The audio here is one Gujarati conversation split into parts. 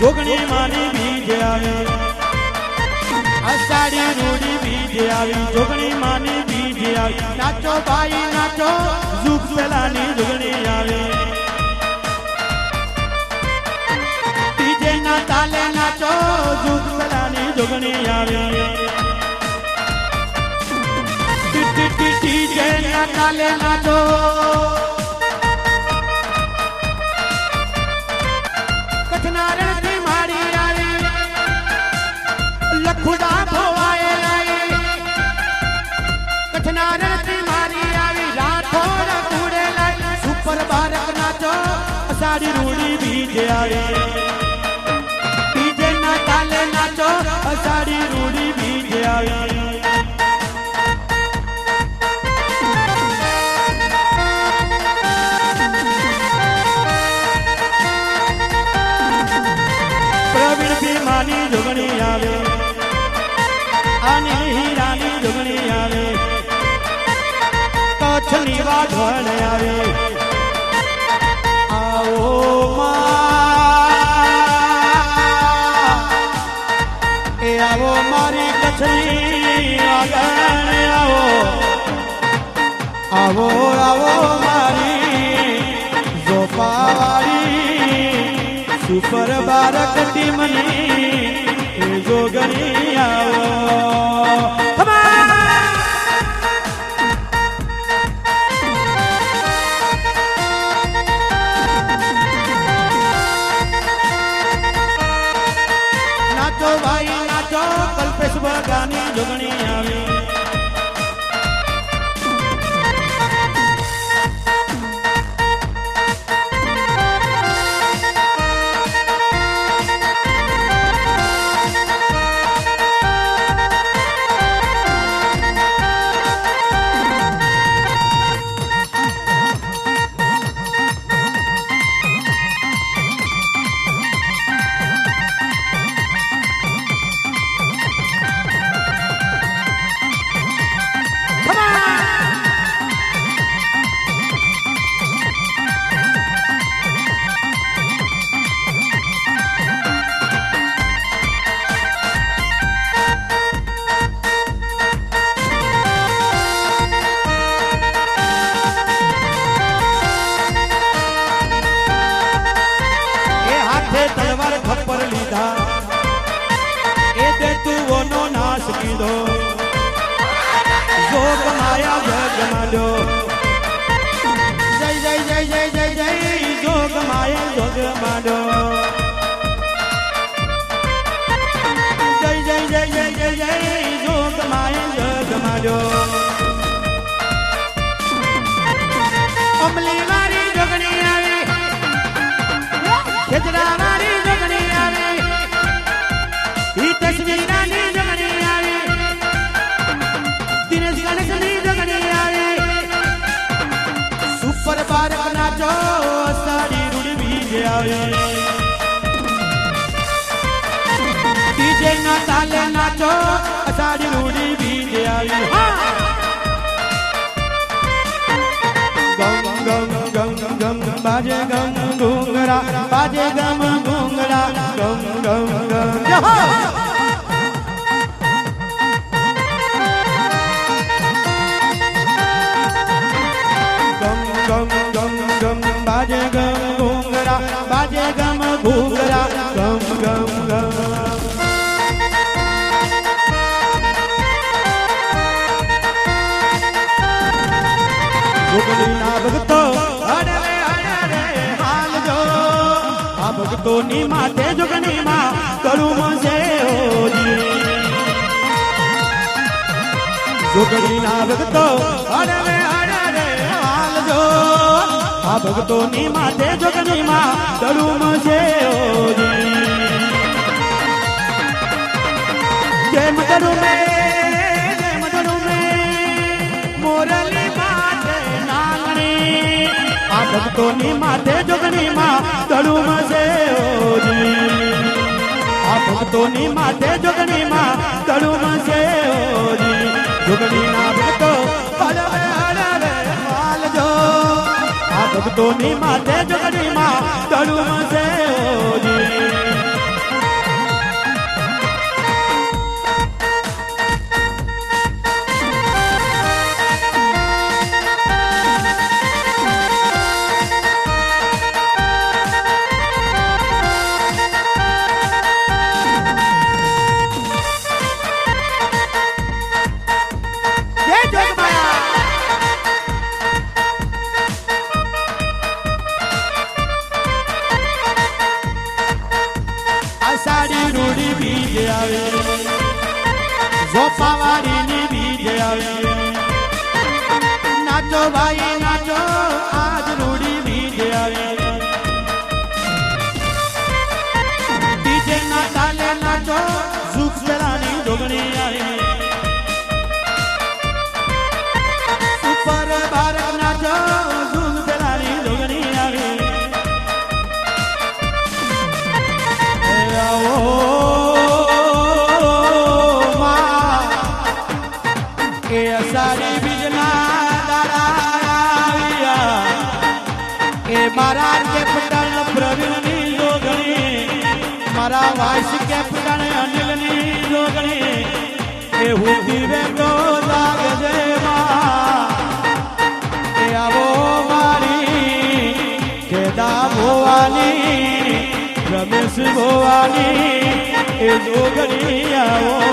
જોગણી માની બીજ આવી અષાઢી રૂડી બીજ આવી જોગણી માની બીજ આવી નાચો ભાઈ નાચો ઝુક પેલાની જોગણી આવી બીજે ના તાલે નાચો ઝુક પેલાની જોગણી આવે ડીજે ના તાલે નાચો અષાઢી રૂડી બીજ આવે ડીજે ના તાલે નાચો અષાઢી રૂડી બીજ આવે પ્રવીણ ભીમાની જોગણી આવે અને હીરાની જોગણી આવે કચ્છની વાઘણ આવે આવો એ આવો મારી કચ્છની આગળ આવો. આવો આવો મારી જોપાવાળી સુપર બારક ટીમની જોગણી આવો. જોગણી જોગ માયા જગ માંડ્યો. જય જય જય જય જય જય. જોગ માયા જોગ માંડ્યો. જય જય જય જય જય જય. જોગ માયા જગ ડીજે ના તાલે નાચો સારી રૂડી બીજે આવી ગમ ગમ ગમ બાજે ગમ ઘૂંગરા બાજે ગમ ઘૂંગરા ગમ ગમ ગમ બાજે ગમ ઘૂંઘરા બાજે ગમ, ઘૂંઘરા ગમ ગમ ગમ. જોગણીના ભક્તો અડરે અડરે હાલ જો. આ જોગણીમાં કરુમ છે હોજી જોગણીના ભક્તો જો આ ભક્તોની માથે જોગની માં દડુમ છે જેમ દડુમે જેમ આ ભક્તોની માથે જોગની માં દડુમ છે આ ભક્તોની માથે જોગની માં દડુમ છે ઓજી. જોગણીના ભક્તોની માથે જોગની માં બીજ આવે ઝોપાવાડીની બીજ આવે. નાચો ભાઈ, નાચો, આજ રૂડી બીજ આવે. ડીજે ના તાલે નાચો મારા વાઇસ કેપ્ટન અનિલની જોગણી, એ હું દીવે તો લાગજે એ આવો મારી કેદા ભોવાની, રમેશ ભોવાની, એ જોગણી આવો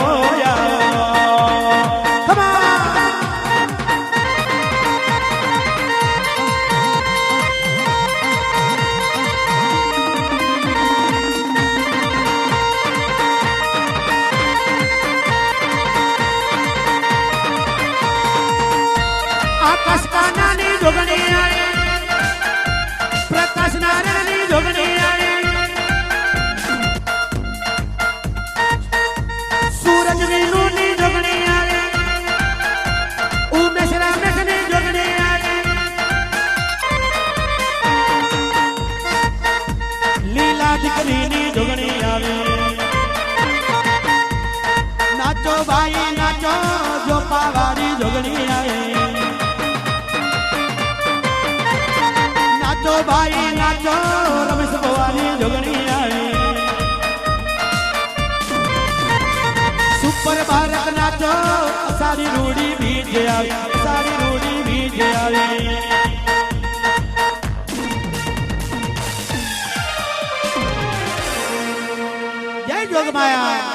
સૂરજ વિનુની જોગણી આવી ઉમેશ રમેશની જોગણી આવી લીલા દીકરીની જોગણી આવે નાચો ભાઈ નાચો જો પાવારી જોગણી આવે નાચો ભાઈ નાચો રમેશ ભવાની જોગણી આવે સુપર ભારત નાચો. સારી રૂડી બીજ આવે સારી રૂડી બીજ આવે. જોગમાયા.